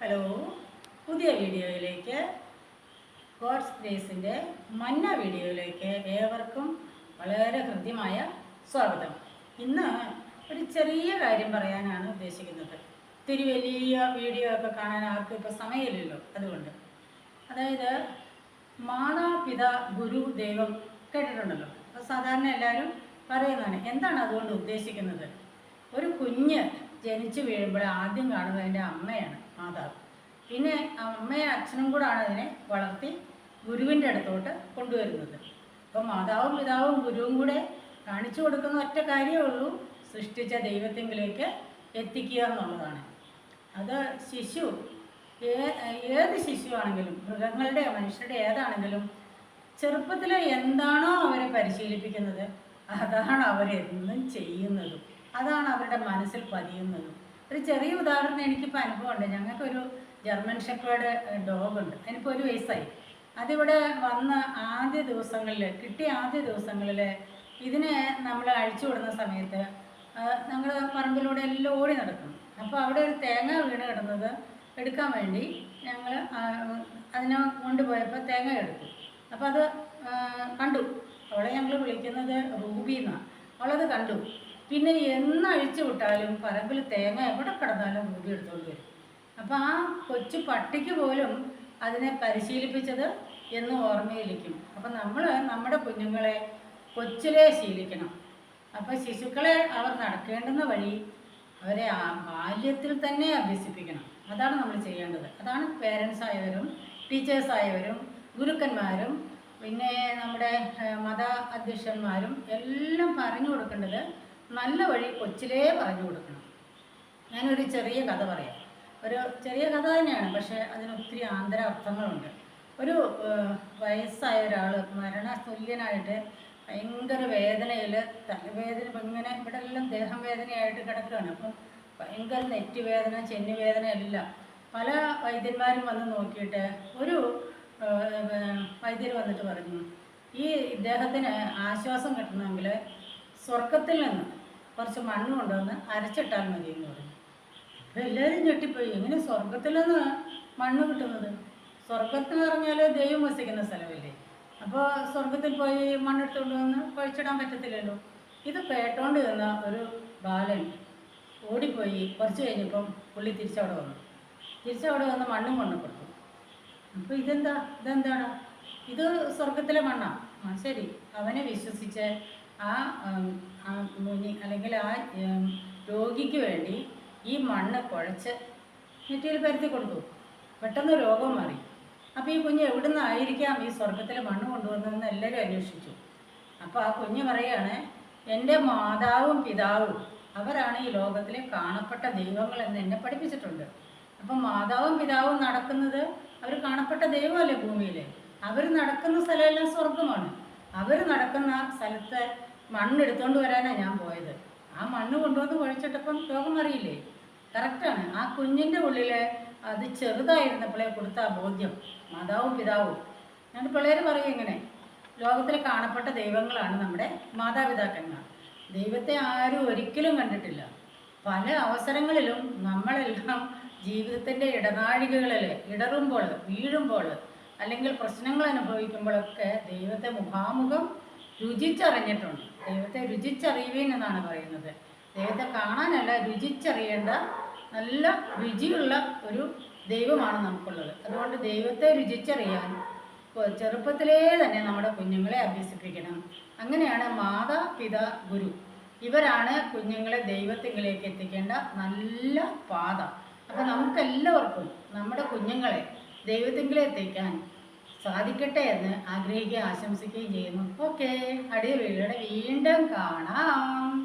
Hello പുതിയ വീഡിയോയിലേക്ക് God's ഗ്രേസിന്റെ മന്ന വീഡിയോയിലേക്ക് ഏവർക്കും വളരെ ഹൃദ്യമായ സ്വാഗതം. ഇന്ന് ഒരു ചെറിയ കാര്യം പറയാനാണ് ഉദ്ദേശിക്കുന്നത്. ഇത്തിരി വലിയ വീഡിയോ ഒക്കെ കാണാൻ ആർക്കും ഇപ്പോൾ സമയമില്ലല്ലോ അതുകൊണ്ട്. അതായത് മാതാപിത ഗുരു ദൈവം കേട്ടിട്ടുണ്ടല്ലോ. അപ്പോൾ സാധാരണ എല്ലാവരും പറയുന്നതാണ്. എന്താണ് അതുകൊണ്ട് ഉദ്ദേശിക്കുന്നത്? ഒരു കുഞ്ഞ് ജനിച്ചു വീഴുമ്പോൾ ആദ്യം കാണുന്നത് അമ്മയാണ്. മാതാവ്. പിന്നെ അമ്മയും അച്ഛനും കൂടാണ് അതിനെ വളർത്തി ഗുരുവിന്റെ അടുത്തോട്ട് കൊണ്ടുവരുന്നത്. അപ്പം മാതാവും പിതാവും ഗുരുവും കൂടെ കാണിച്ചു കൊടുക്കുന്ന ഒറ്റ കാര്യമേ ഉള്ളൂ സൃഷ്ടിച്ച ദൈവത്തെങ്കിലേക്ക് എത്തിക്കുക എന്നുള്ളതാണ്. അത് ശിശു ഏത് ശിശുവാണെങ്കിലും മൃഗങ്ങളുടെ മനുഷ്യരുടെ ഏതാണെങ്കിലും ചെറുപ്പത്തിൽ എന്താണോ അവരെ പരിശീലിപ്പിക്കുന്നത് അതാണ് അവരെന്നും ചെയ്യുന്നതും അതാണ് അവരുടെ മനസ്സിൽ പതിയുന്നതും. ഒരു ചെറിയ ഉദാഹരണം എനിക്കിപ്പോൾ അനുഭവമുണ്ട്. ഞങ്ങൾക്കൊരു ജർമ്മൻ ഷെപ്പേർഡ് ഡോഗ് ഉണ്ട്. അതിനിപ്പോൾ ഒരു വയസ്സായി. അതിവിടെ വന്ന ആദ്യ ദിവസങ്ങളിൽ കിട്ടിയ ആദ്യ ദിവസങ്ങളിൽ ഇതിനെ നമ്മൾ അഴിച്ചു വിടുന്ന സമയത്ത് ഞങ്ങൾ പറമ്പിലൂടെ എല്ലാം ഓടി നടക്കും. അപ്പോൾ അവിടെ ഒരു തേങ്ങ വീണ് കിടന്നത് എടുക്കാൻ വേണ്ടി ഞങ്ങൾ അതിനെ കൊണ്ടുപോയപ്പോൾ തേങ്ങ എടുത്തു. അപ്പോൾ അത് കണ്ടു. അവളെ ഞങ്ങൾ വിളിക്കുന്നത് റൂബി എന്നാണ് അവളത് കണ്ടു. പിന്നെ എന്ന് അഴിച്ചു വിട്ടാലും പറമ്പിൽ തേങ്ങ എവിടെ കിടന്നാലും മൂടി എടുത്തോണ്ട് വരും. അപ്പോൾ ആ കൊച്ചു പട്ടിക്ക് പോലും അതിനെ പരിശീലിപ്പിച്ചത് എന്ന് ഓർമ്മയിലിരിക്കും. അപ്പം നമ്മൾ നമ്മുടെ കുഞ്ഞുങ്ങളെ കൊച്ചിലെ ശീലിക്കണം. അപ്പോൾ ശിശുക്കളെ അവർ നടക്കേണ്ടുന്ന വഴി അവരെ ആ ബാല്യത്തിൽ തന്നെ അഭ്യസിപ്പിക്കണം. അതാണ് നമ്മൾ ചെയ്യേണ്ടത്. അതാണ് പേരൻസ് ആയവരും ടീച്ചേഴ്സ് ആയവരും ഗുരുക്കന്മാരും പിന്നെ നമ്മുടെ മത അധ്യക്ഷന്മാരും എല്ലാം പറഞ്ഞു കൊടുക്കേണ്ടത് നല്ല വഴി കൊച്ചിലേ പറഞ്ഞു കൊടുക്കണം. ഞാനൊരു ചെറിയ കഥ പറയാം. ഒരു ചെറിയ കഥ തന്നെയാണ് പക്ഷേ അതിന് ഒത്തിരി ആന്തര അർത്ഥങ്ങളുണ്ട് ഒരു വയസ്സായ ഒരാൾ മരണതുല്യനായിട്ട് ഭയങ്കര വേദനയിൽ തലവേദന ഇങ്ങനെ ഇവിടെ എല്ലാം ദേഹം വേദനയായിട്ട് കിടക്കുകയാണ്. അപ്പം ഭയങ്കര നെറ്റ് വേദന ചെന്നി വേദന എല്ലാം. പല വൈദ്യന്മാരും വന്ന് നോക്കിയിട്ട് ഒരു വൈദ്യർ വന്നിട്ട് പറഞ്ഞു ഈ ഇദ്ദേഹത്തിന് ആശ്വാസം കിട്ടണമെങ്കിൽ സ്വർഗത്തിൽ നിന്ന് കുറച്ച് മണ്ണ് കൊണ്ടുവന്ന് അരച്ചിട്ടാൽ മതി എന്ന് പറഞ്ഞു. അപ്പോൾ എല്ലാവരും ഞെട്ടിപ്പോയി. എങ്ങനെ സ്വർഗത്തിലൊന്ന് മണ്ണ് കിട്ടുന്നത്? സ്വർഗത്തിൽ പറഞ്ഞാൽ ദൈവം വസിക്കുന്ന സ്ഥലമല്ലേ? അപ്പോൾ സ്വർഗത്തിൽ പോയി മണ്ണെടുത്തുകൊണ്ട് വന്ന് കുഴിച്ചിടാൻ പറ്റത്തില്ലല്ലോ. ഇത് കേട്ടോണ്ട് നിന്ന ഒരു ബാലൻ ഓടിപ്പോയി കുറച്ച് കഴിഞ്ഞപ്പം പുള്ളി തിരിച്ചവിടെ വന്നു. തിരിച്ചവിടെ വന്ന് മണ്ണും കൊണ്ട് കൊടുത്തു. അപ്പോൾ ഇതെന്താ? ഇതെന്താണ്? ഇത് സ്വർഗത്തിലെ മണ്ണാണ് ആ ശരി. അവനെ വിശ്വസിച്ച് ആ മുനി അല്ലെങ്കിൽ ആ രോഗിക്ക് വേണ്ടി ഈ മണ്ണ് കുഴച്ച് നെറ്റിയിൽ പരത്തി കൊടുത്തു. പെട്ടെന്ന് രോഗം മാറി. അപ്പോൾ ഈ കുഞ്ഞ് എവിടെ നിന്നായിരിക്കാം ഈ സ്വർഗത്തിലെ മണ്ണ് കൊണ്ടുവന്നതെന്ന് എല്ലാവരും അന്വേഷിച്ചു. അപ്പോൾ ആ കുഞ്ഞ് പറയുകയാണ് എന്റെ മാതാവും പിതാവും അവരാണ് ഈ ലോകത്തിലെ കാണപ്പെട്ട ദൈവങ്ങൾ എന്ന് എന്നെ പഠിപ്പിച്ചിട്ടുണ്ട്. അപ്പം മാതാവും പിതാവും നടക്കുന്നത് അവർ കാണപ്പെട്ട ദൈവമല്ലേ ഭൂമിയിൽ അവർ നടക്കുന്ന സ്ഥലമെല്ലാം സ്വർഗമാണ്. അവർ നടക്കുന്ന സ്ഥലത്ത് മണ്ണെടുത്തോണ്ട് വരാനാ ഞാൻ പോയത്. ആ മണ്ണ് കൊണ്ടുവന്ന് കുഴച്ചിട്ടപ്പം രോഗം അറിയില്ലേ? കറക്റ്റാണ് ആ കുഞ്ഞിന്റെ ഉള്ളിൽ അത് ചെറുതായിരുന്നപ്പോഴേ കൊടുത്ത ആ ബോധ്യം. മാതാവും പിതാവും. ഞാൻ പിള്ളേർ പറയും ഇങ്ങനെ ലോകത്തിൽ കാണപ്പെട്ട ദൈവങ്ങളാണ് നമ്മുടെ മാതാപിതാക്കന്മാർ. ദൈവത്തെ ആരും ഒരിക്കലും കണ്ടിട്ടില്ല. പല അവസരങ്ങളിലും നമ്മളെല്ലാം ജീവിതത്തിന്റെ ഇടനാഴികകളിൽ ഇടറുമ്പോൾ വീഴുമ്പോൾ അല്ലെങ്കിൽ പ്രശ്നങ്ങൾ അനുഭവിക്കുമ്പോഴൊക്കെ ദൈവത്തെ മുഖാമുഖം രുചിച്ചറിഞ്ഞിട്ടുണ്ട്. ദൈവത്തെ രുചിച്ചറിയുവേൻ എന്നാണ് പറയുന്നത്. ദൈവത്തെ കാണാനല്ല രുചിച്ചറിയേണ്ട നല്ല രുചിയുള്ള ഒരു ദൈവമാണ് നമുക്കുള്ളത്. അതുകൊണ്ട് ദൈവത്തെ രുചിച്ചറിയാൻ ചെറുപ്പത്തിലേ തന്നെ നമ്മുടെ കുഞ്ഞുങ്ങളെ അഭ്യസിപ്പിക്കണം. അങ്ങനെയാണ് മാതാ പിത ഗുരു. ഇവരാണ് കുഞ്ഞുങ്ങളെ ദൈവത്തിങ്കിലേക്ക് എത്തിക്കേണ്ട നല്ല പാത. അപ്പം നമുക്കെല്ലാവർക്കും നമ്മുടെ കുഞ്ഞുങ്ങളെ ദൈവത്തിങ്കിലെത്തിക്കാൻ സാധിക്കട്ടെ എന്ന് ആഗ്രഹിക്കുകയും ആശംസിക്കുകയും ചെയ്യുന്നു. ഓക്കെ അടിയ വീഡിയോയുടെ വീണ്ടും കാണാം.